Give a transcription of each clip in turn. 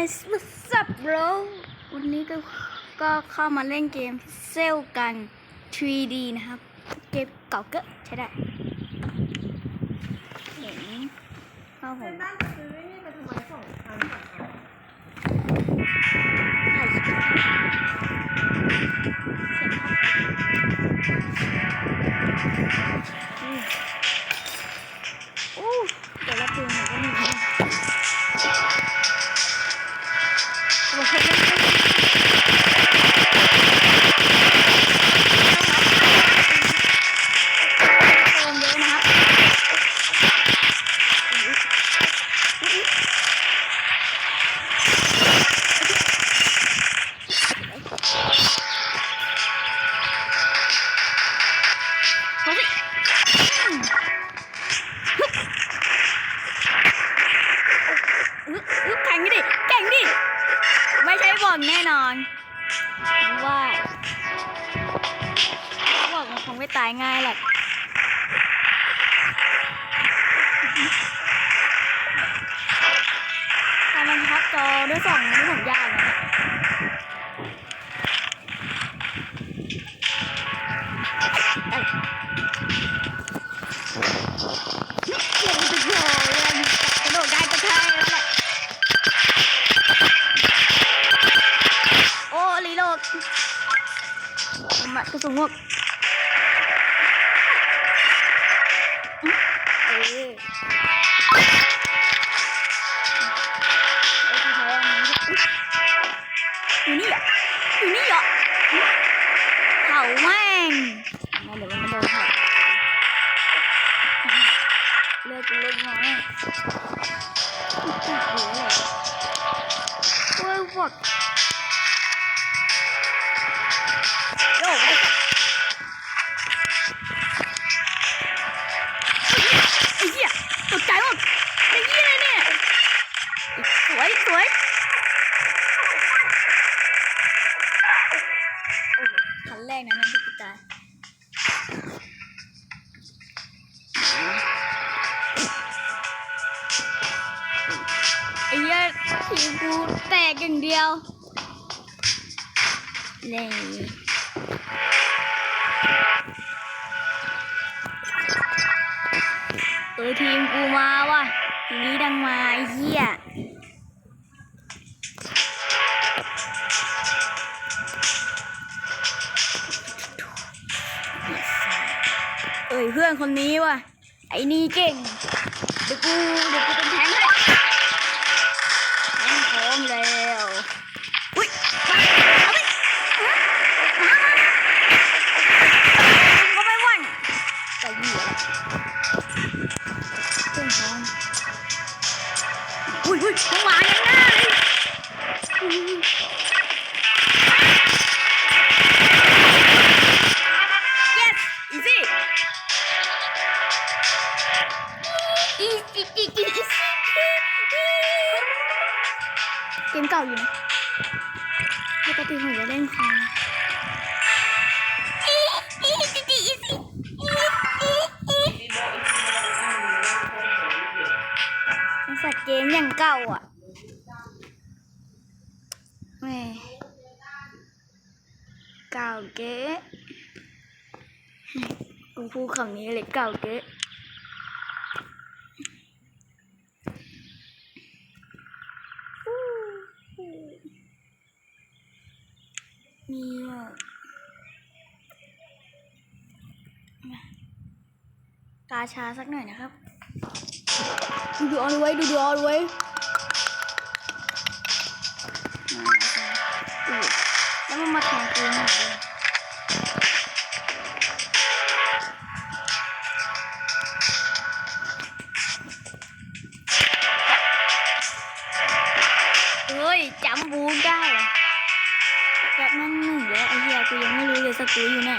Hi what's up bro วันนี้ก็ก็เข้ามาเล่นเกมเซลกัน 3D นะครับ เกมเก่าเก็ใช้ได้เห็นข้าวผมนบ้านซื้อไอ้นี่ไปทำไมสองพันสามพันถ่ายคลิปเสียงครับอู้เดี๋ยวรับดูหน่อยก็มี เพื่อนคนนี้ว่ะ ไอ้นี่เก่ง เดี๋ยวกูเดี๋ยวกูเป็นแทงค์ให้แทงค์พร้อมแล้วอุ้ยเอาไปเขาไปวันใจเหี้ยเครื่องพร้อมอุ้ยอุ้ยมันมาอย่างง่า easy easy easy เกมเก่าอยู่นะปกติผมจะเล่นคอมสัตว์เกมอย่างเก่าอะแม่เก่าเก๊กูพูดคำนี้เลยเก่าเก๊มีอะ กาชาสักหน่อยนะครับ ดูดูออนไว้ดูดูออนไว้อุ๊ยแล้วมันมาแทงกูหน่อยเลยเฮ้ยจำบูได้เหรอแบบนั่งหนึ่งแล้วไอ้เหี้ยกูยังไม่รู้เลยสกูอยู่ไหน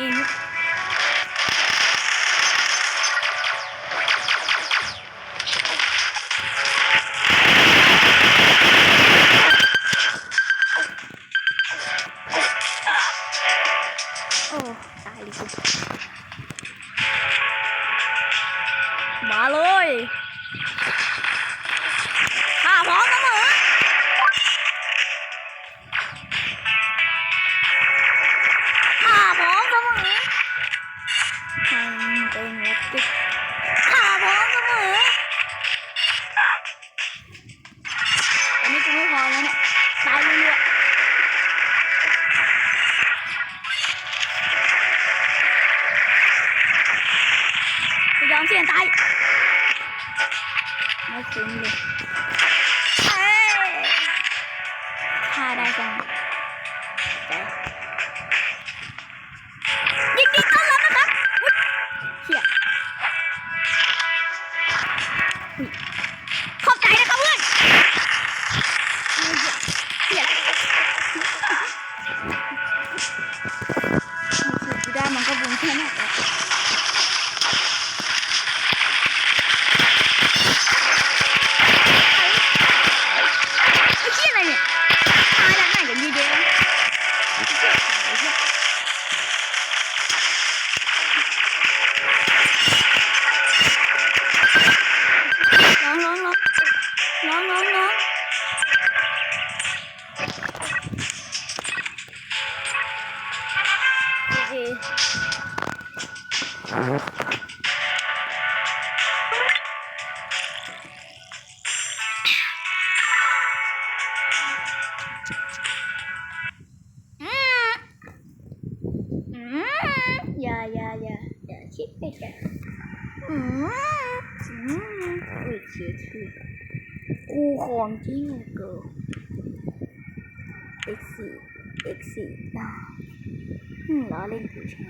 ซ เสียชื่อกูของจริงเกิร์ล x สี่ x สี่นะอืมล้อเล่นกูใช่ไหม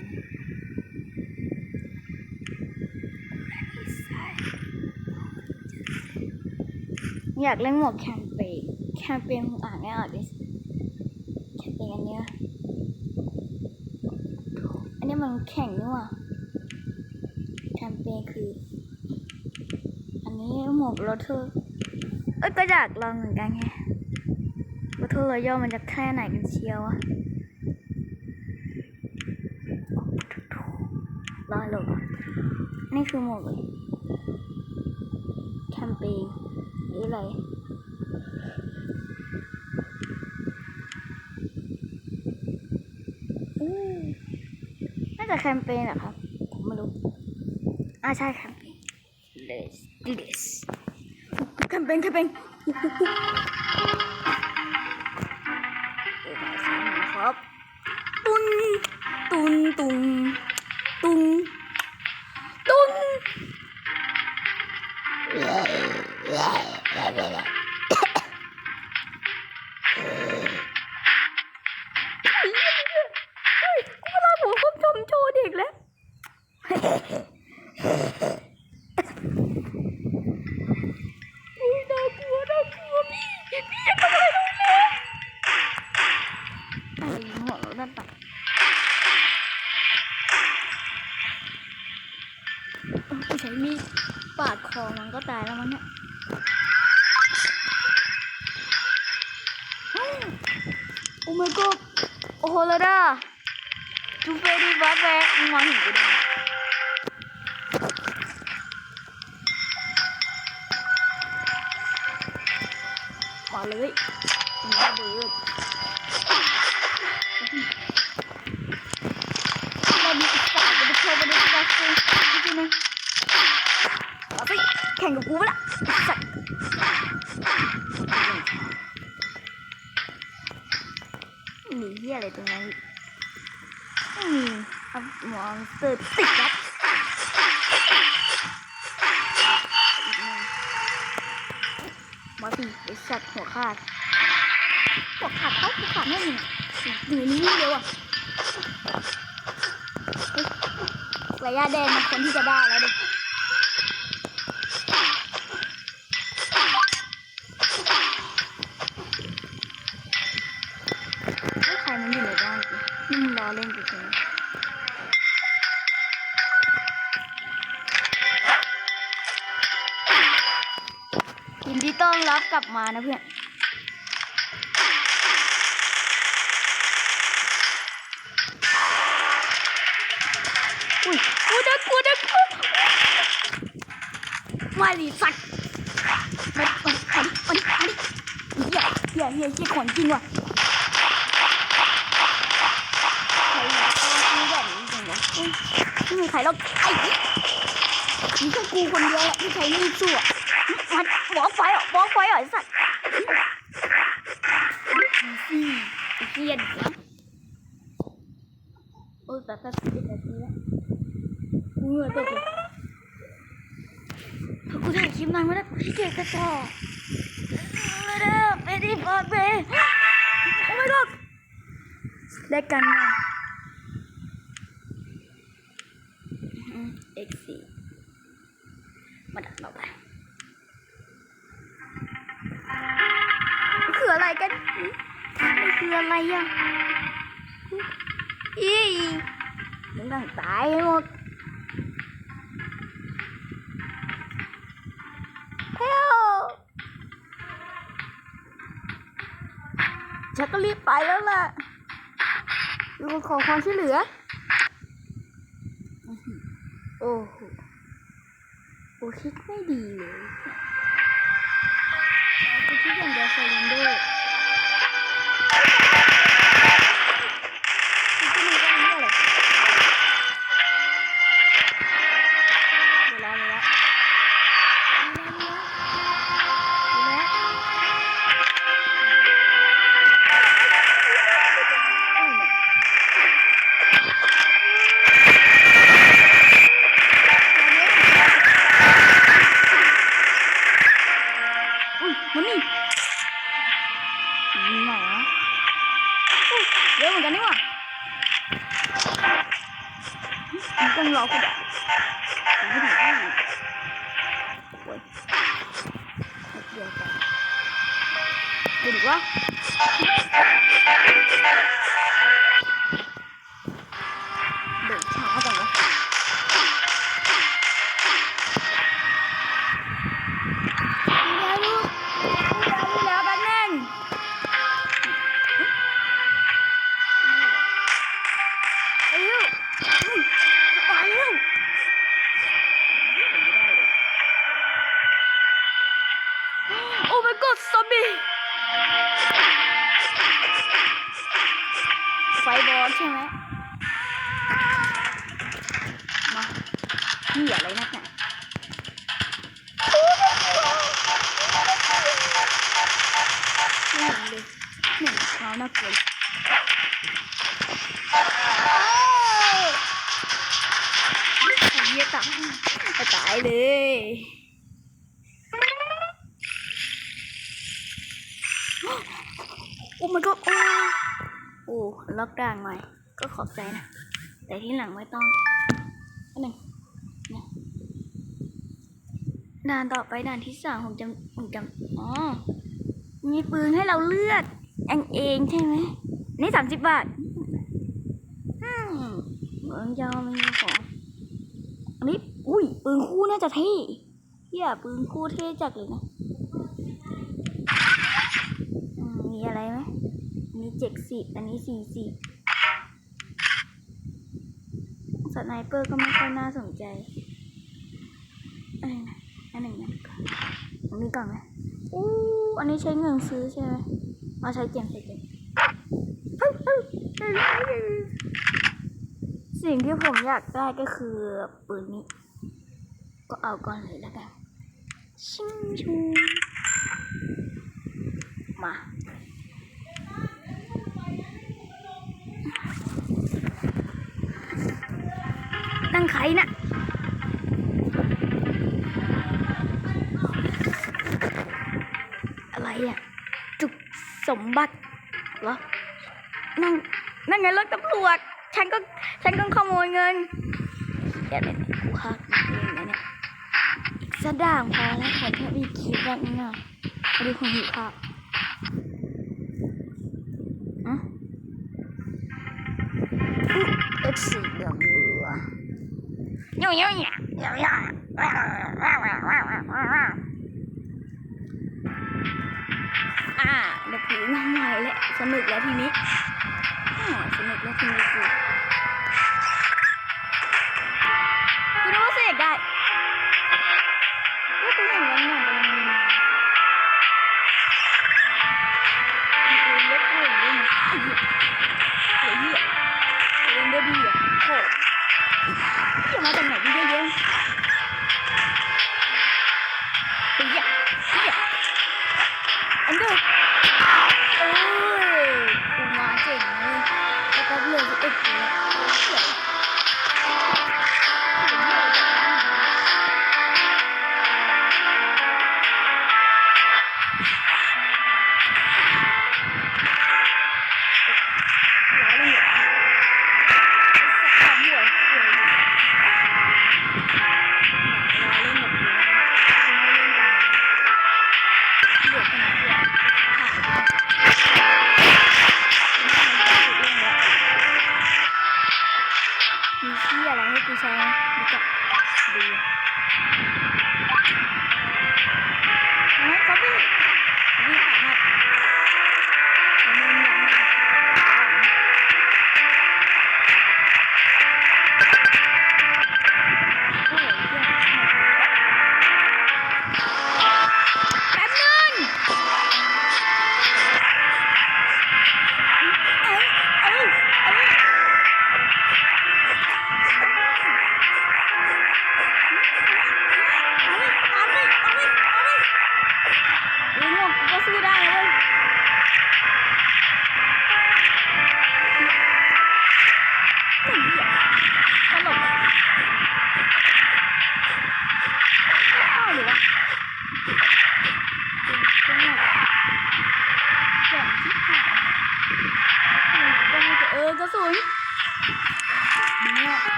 อยากเล่นหมวกแคมเปญแคมเปญมึงอ่านไม่ออกดิแคมเปญอันเนี้ยอันนี้มันแข่งนี่ว่าแคมเปญคือ นนี้หมวกโรเทอเอ้ยก็อยากลองเหมือนกันไงโรเทอร์รอย่อมันจะแค่ไหนกันเชียวอะรอโหลดก่อนนี่คือหมวกเลยแคมเปญหรืออะไรอืมน่าจะแคมเปญเหรอครับ ผมไม่รู้อ่าใช่ครับ Let's do this แคมเปญแคม เปญโอ้มาสามนะครับตุนตุนตุนตุนตุนเฮ้ยกูเวลาผมคบชมโชว์เด็กแล้ว มาเลยมาเบิดมาดีสาดไปโชว์ไปดูบัสกูจริงๆนะมาสิแข่งกับกูไปละสัตว์หนีเหี้ยอะไรตรงนั้นไม่มีครับมอนสเตอร์ติดครับ ขาดหัวขาดเอ้าหัขาดแน่หนึ่งหนึ่นี้เดียวอะระยะแดงมันคนที่จะได้แล้วดิใครมันยู่ในบ้จีนรอเล่นกูใช่ไหมยินดีต้อนรับกลับมานะเพื่อน ว่ะไม่มีใครหรอกไอ้มีแค่กูคนเดียวแหละที่ใช้มีดสู้อะมาบอกไฟอะบอกไฟอะไอ้สัตว์ซี่เฮียดนะโอ้ยแต่แต่แต่แต่ทีละกูเหงื่อยตกเลยถ้ากูถ่ายคลิปนานไม่ได้กูขี้เกียจกระจอกไม่ได้ไม่ได้บอดเบย์ โอ้ my god ได้กันไงเอ็กซี่มาดักเราไปคืออะไรกันมันคืออะไรอะอีมึงตั้งตายหมด ฉันก็รีบไปแล้วล่ะดูขอความช่วยเหลือ โอ้โหโอ้คิดไม่ดีเลยเอาไปคิด ตายตายเลยโอ้ my god โอ้โอ้ล็อกด่างใหม่ก็ขอบใจนะ แต่ที่หลังไม่ต้องอันหนึ่งด่านต่อไปด่านที่สามผมจำผมจำอ๋อ มีปืนให้เราเลือกเองเองใช่ไหมนี่สามสิบบาท อืมเหมือนจะมีของ อันนี้อุ้ยปืนคู่น่าจะเท่เฮียปืนคู่เท่จัดเลยนะมีอะไรไหมอันนี้เจ็ดสิบอันนี้สี่สิบสไนเปอร์ก็ไม่ค่อยน่าสนใจอันนี้นะอันหนึ่งนะอันนี้ก่อนไหมอู้อันนี้ใช้เงินซื้อใช่ไหมมาใช้เกมใช้เกม สิ่งที่ผมอยากได้ก็คือปืนนี้ ก็เอาก่อนเลยแล้วกัน ชิงชูมานั่งใครน่ะอะไรอะ จุกสมบัติเหรอ นั่งนั่งไงรถตำรวจ ฉันก็ฉันก็ขโมยเงินแกเป็นกูฆ่าเองนะเนี่ยสะด่างพอแล้วขอแค่มีคลิปแบบนี้หน่อยดูคนหิวข้าวอะเอ็กซ์สีเหลืองเหลืองโยโย่โว้าวอ่าเดี๋ยวผีมาใหม่แหละสนุกแล้วทีนี้สนุกแล้วทีนี้คื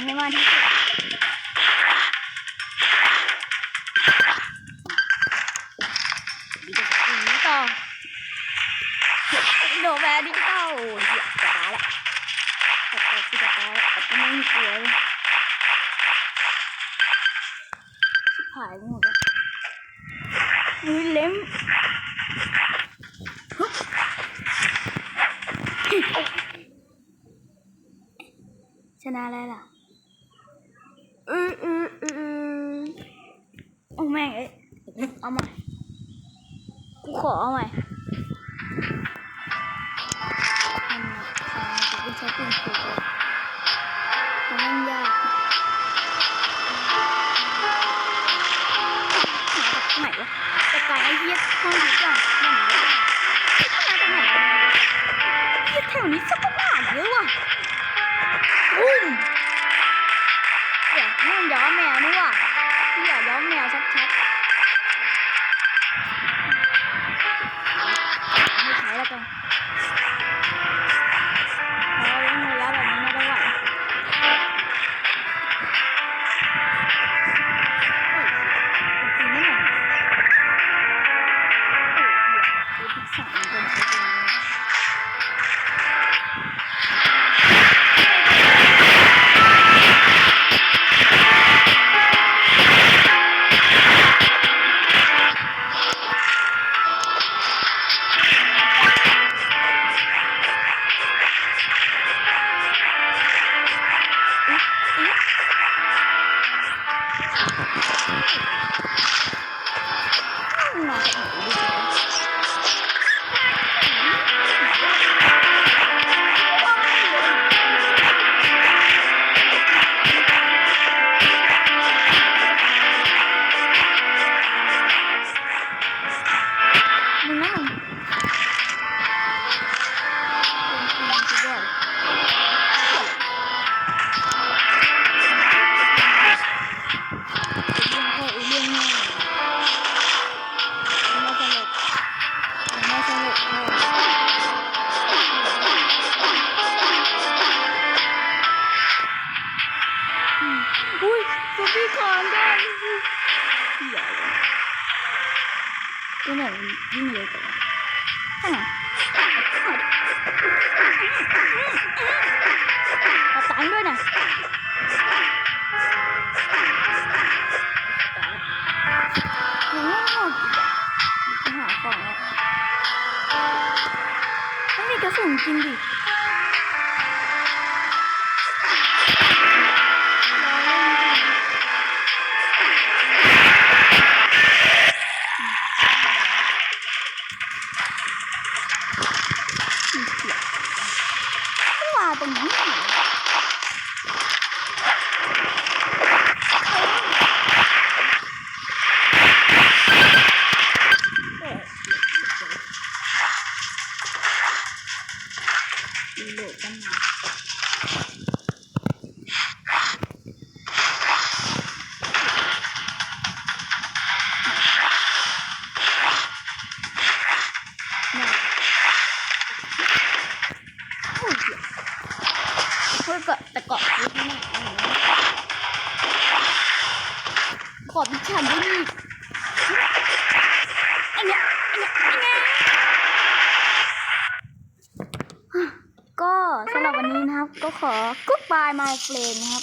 Ini. กูขอเอาใหม่ใช้ปืนกูมันยากไหนวะจะกลายไอเหี้ยห้องนี้ก่อนแบ่เท่แถวนี้สักบ้าเยอะว่ะปุ้ม เลนนะครับ